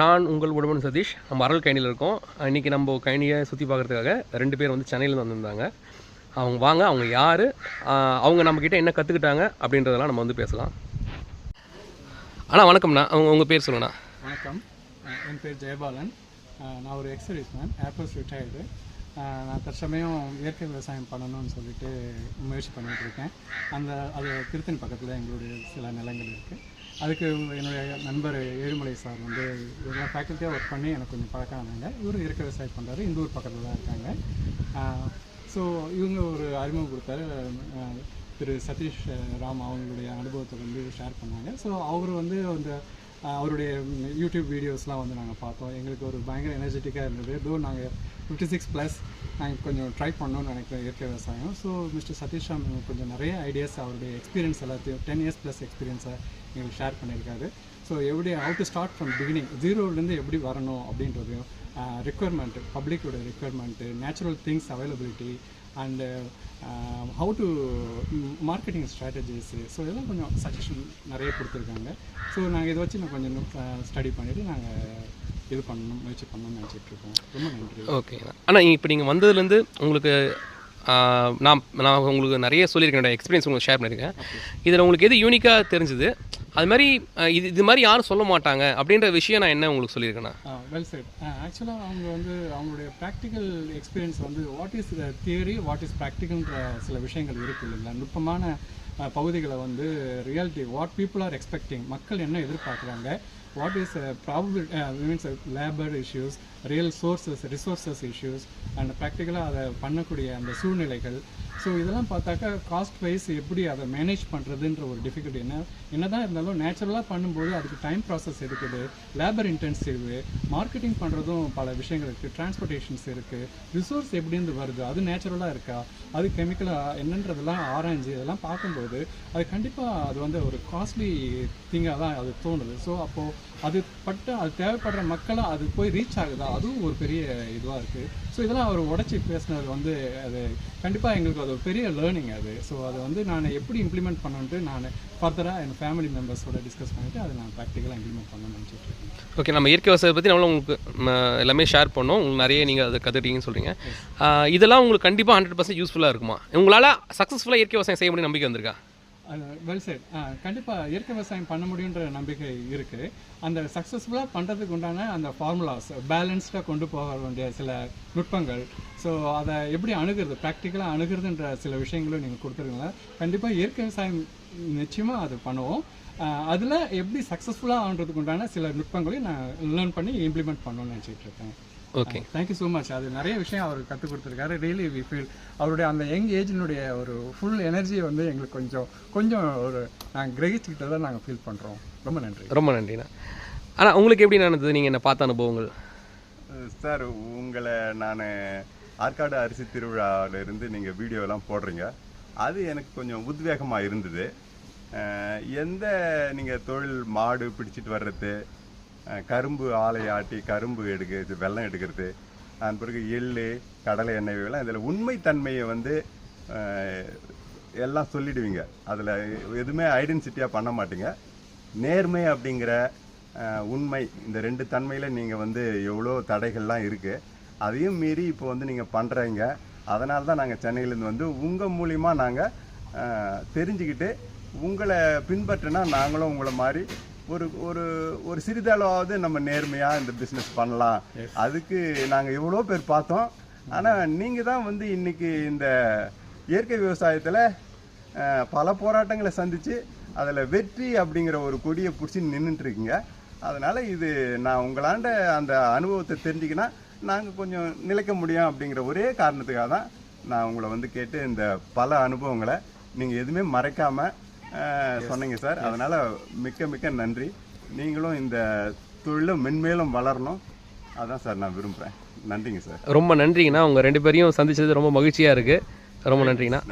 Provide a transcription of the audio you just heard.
நான் உங்கள் உடம்பன் சதீஷ். நம்ம அருள் கைனியில் இருக்கோம். இன்றைக்கி நம்ம கைனியை சுற்றி பார்க்குறதுக்காக ரெண்டு பேர் வந்து சென்னையிலேருந்து வந்திருந்தாங்க. அவங்க வாங்க அவங்க யார் அவங்க நம்மக்கிட்ட என்ன கற்றுக்கிட்டாங்க அப்படின்றதெல்லாம் நம்ம வந்து பேசலாம். அண்ணா வணக்கம்ண்ணா. அவங்க உங்கள் பேர் சொல்லுண்ணா வணக்கம். என் பேர் ஜெயபாலன். நான் ஒரு எக்ஸர்வீஸ் மேன் ஏர்போர்ஸ் ரிட்டையர்டு நான் தற்சமயம் இயற்கை விவசாயம் பண்ணணும்னு சொல்லிட்டு முயற்சி பண்ணிகிட்ருக்கேன் இருக்கேன். அந்த அது திருத்தணி பக்கத்தில் எங்களுடைய சில நிலங்கள் இருக்குது அதுக்கு என்னுடைய நண்பர் ஏழுமலை சார் வந்து இவரெல்லாம் ஃபேக்கல்ட்டியாக ஒர்க் பண்ணி எனக்கு கொஞ்சம் பழக்கம் ஆனாங்க. இவரும் இயற்கை விவசாயம் பண்ணுறாரு இந்த ஊர் பக்கத்தில் தான் இருக்காங்க. ஸோ இவங்க ஒரு அறிமுகம் கொடுத்தாரு. திரு சதீஷ் ராம் அவங்களுடைய அனுபவத்தை வந்து ஷேர் பண்ணாங்க. ஸோ அவர் வந்து அந்த அவருடைய யூடியூப் வீடியோஸ்லாம் வந்து நாங்கள் பார்த்தோம். எங்களுக்கு ஒரு பயங்கர எனர்ஜெட்டிக்காக இருந்தது. தோ நாங்கள் ஃபிஃப்டி சிக்ஸ் ப்ளஸ் நாங்கள் கொஞ்சம் ட்ரை பண்ணோம்னு நினைக்கிறோம் இயற்கை விவசாயம். ஸோ மிஸ்டர் சதீஷ் ராம் கொஞ்சம் நிறைய ஐடியாஸ் அவருடைய எக்ஸ்பீரியன்ஸ் எல்லாத்தையும் டென் இயர்ஸ் ப்ளஸ் எக்ஸ்பீரியன்ஸை எங்களுக்கு ஷேர் பண்ணியிருக்காரு. ஸோ எப்படி how to start from beginning ஜீரோலேருந்து எப்படி வரணும் அப்படின்றதையும் requirement பப்ளிக்கோட requirement natural things availability and how to marketing strategies so இதெல்லாம் கொஞ்சம் சஜஷன் நிறைய கொடுத்துருக்காங்க. ஸோ நாங்கள் இதை வச்சு நான் கொஞ்சம் ஸ்டடி பண்ணிவிட்டு நாங்கள் இது பண்ணணும் முயற்சி பண்ணணும்னு நினச்சிட்டு இருக்கோம். ரொம்ப நன்றி. ஓகேண்ணா அண்ணா இப்போ நீங்கள் வந்ததுலேருந்து உங்களுக்கு நான் நான் உங்களுக்கு நிறைய சொல்லியிருக்கேன். எக்ஸ்பீரியன்ஸ் உங்களுக்கு ஷேர் பண்ணியிருக்கேன். இதில் உங்களுக்கு எது யூனிக்காக தெரிஞ்சுது? அது மாதிரி இது இது மாதிரி யாரும் சொல்ல மாட்டாங்க. அப்படின்ற விஷயம் நான் என்ன உங்களுக்கு சொல்லியிருக்கேன்னா வெல் சைட் ஆக்சுவலாக அவங்க வந்து அவங்களுடைய ப்ராக்டிக்கல் எக்ஸ்பீரியன்ஸ் வந்து what is the theory what is ப்ராக்டிக்கல்ன்ற சில விஷயங்கள் இருக்கு இல்லைங்களா? நுட்பமான பகுதிகளை வந்து reality what people are expecting மக்கள் என்ன எதிர்பார்க்குறாங்க what is probable means labour issues real sources resources issues and ப்ராக்டிக்கலாக அதை பண்ணக்கூடிய அந்த சூழ்நிலைகள் ஸோ இதெல்லாம் பார்த்தாக்கா காஸ்ட் வைஸ் எப்படி அதை மேனேஜ் பண்ணுறதுன்ற ஒரு டிஃபிகல்ட்டி என்ன என்னதான் இருந்தாலும் நேச்சுரலாக பண்ணும்போது அதுக்கு டைம் ப்ராசஸ் இருக்குது லேபர் இன்டென்சிவ் மார்க்கெட்டிங் பண்ணுறதும் பல விஷயங்கள் இருக்குது டிரான்ஸ்போர்ட்டேஷன்ஸ் இருக்குது ரிசோர்ஸ் எப்படின்னு வருது அது நேச்சுரலாக இருக்கா அது கெமிக்கலாக என்னன்றதெல்லாம் ஆராய்ஞ்சு இதெல்லாம் பார்க்கும்போது அது கண்டிப்பாக அது வந்து ஒரு காஸ்ட்லி திங்காக தான் அது தோணுது. ஸோ அப்போது அது பட்ட அது தேவைப்படுற மக்களை அது போய் ரீச் ஆகுதா? அதுவும் ஒரு பெரிய இதுவாக இருக்குது ஸோ இதெல்லாம் அவர் உடச்சி பேசினது வந்து அது கண்டிப்பாக எங்களுக்கு அது ஒரு பெரிய லேர்னிங் அது. ஸோ அதை வந்து நான் எப்படி இம்ப்ளிமெண்ட் பண்ணணுன்ட்டு நான் ஃபர்தராக என் ஃபேமிலி மெம்பர்ஸோட டிஸ்கஸ் பண்ணிவிட்டு அதை நான் ப்ராக்டிக்கலாக இம்ப்ளிமெண்ட் பண்ணணும்னு நினச்சிட்டு இருக்கேன். ஓகே நம்ம இயற்கை விவசாயத்தை பற்றி நம்மளும் உங்களுக்கு எல்லாமே ஷேர் பண்ணோம். உங்களுக்கு நிறைய நீங்கள் அதை கற்றுக்கிட்டீங்கன்னு சொல்கிறீங்க இதெல்லாம் உங்களுக்கு கண்டிப்பாக ஹண்ட்ரட் பர்சன்ட் யூஸ்ஃபுல்லாக இருக்குமா? உங்களால் சக்ஸஸ்ஃபுல்லாக இயற்கை விவசாயம் செய்ய முடியும் நம்பிக்கை வந்திருக்கா? வெல் சைட் கண்டிப்பாக இயற்கை விவசாயம் பண்ண முடியுன்ற நம்பிக்கை இருக்குது அந்த சக்ஸஸ்ஃபுல்லாக பண்ணுறதுக்கு உண்டான அந்த ஃபார்முலாஸ் பேலன்ஸ்டாக கொண்டு போக வேண்டிய சில நுட்பங்கள். ஸோ அதை எப்படி அணுகிறது ப்ராக்டிக்கலாக அணுகிறதுன்ற சில விஷயங்களும் நீங்கள் கொடுத்துருக்கீங்க. கண்டிப்பாக இயற்கை விவசாயம் நிச்சயமாக அது பண்ணுவோம். அதில் எப்படி சக்ஸஸ்ஃபுல்லாக ஆகிறதுக்கு உண்டான சில நுட்பங்களையும் நான் லேர்ன் பண்ணி இம்ப்ளிமெண்ட் பண்ணணும்னு நினச்சிட்டு இருக்கேன். ஓகே தேங்க்யூ ஸோ மச் அது நிறைய விஷயம் அவர் கற்றுக் கொடுத்துருக்காரு. ரியலி வி ஃபீல் அவருடைய அந்த யங் ஏஜினுடைய ஒரு ஃபுல் எனர்ஜியை வந்து எங்களுக்கு கொஞ்சம் கொஞ்சம் ஒரு நாங்கள் கிரகிச்சுக்கிட்டதை நாங்கள் ஃபீல் பண்ணுறோம் ரொம்ப நன்றி. ரொம்ப நன்றிண்ணா. ஆனால் உங்களுக்கு எப்படி நடந்தது நீங்கள் என்ன பார்த்த அனுபவங்கள்? சார் உங்களை நான் ஆற்காடு அரிசி திருவிழாவில இருந்து நீங்கள் வீடியோலாம் போடுறீங்க. அது எனக்கு கொஞ்சம் உத்வேகமாக இருந்தது. எந்த நீங்கள் தொழில் மாடு பிடிச்சிட்டு வர்றது கரும்பு ஆலை ஆட்டி கரும்பு எடுக்கிறது வெல்லம் எடுக்கிறது. அதன் பிறகு எள்ளு கடலை எண்ணெய் எல்லாம் இதில் உண்மைத்தன்மையை வந்து எல்லாம் சொல்லிடுவீங்க. அதில் எதுவுமே ஐடென்டிட்டியாக பண்ண மாட்டீங்க. நேர்மை அப்படிங்கிற உண்மை இந்த ரெண்டு தன்மையில் நீங்கள் வந்து எவ்வளோ தடைகள்லாம் இருக்குது அதையும் மீறி இப்போ வந்து நீங்கள் பண்ணுறீங்க அதனால தான் நாங்கள் சென்னையிலேருந்து வந்து உங்கள் மூலிமா நாங்கள் தெரிஞ்சுக்கிட்டு உங்களை பின்பற்றினா நாங்களும் உங்களை மாதிரி ஒரு ஒரு ஒரு சிறிதளவாவது நம்ம நேர்மையாக இந்த பிஸ்னஸ் பண்ணலாம். அதுக்கு நாங்கள் எவ்வளோ பேர் பார்த்தோம். ஆனால் நீங்கள் தான் வந்து இன்னைக்கு இந்த இயற்கை விவசாயத்தில் பல போராட்டங்களை சந்தித்து அதில் வெற்றி அப்படிங்கிற ஒரு கொடியை பிடிச்சி நின்றுட்டு இருக்கீங்க அதனால் இது நான் உங்களாண்ட அந்த அனுபவத்தை தெரிஞ்சுக்கினா நாங்கள் கொஞ்சம் நிலைக்க முடியும் அப்படிங்கிற ஒரே காரணத்துக்காக தான் நான் உங்களை வந்து கேட்டு இந்த பல அனுபவங்களை நீங்கள் எதுவுமே மறைக்காமல் சொன்னீங்க சார். அதனால் மிக்க மிக்க நன்றி. நீங்களும் இந்த தொழிலும் மென்மேலும் வளரணும். அதான் சார் நான் விரும்புகிறேன் நன்றிங்க சார். ரொம்ப நன்றிங்கண்ணா. உங்கள் ரெண்டு பேரையும் சந்திச்சது ரொம்ப மகிழ்ச்சியாக இருக்குது ரொம்ப நன்றிங்கண்ணா.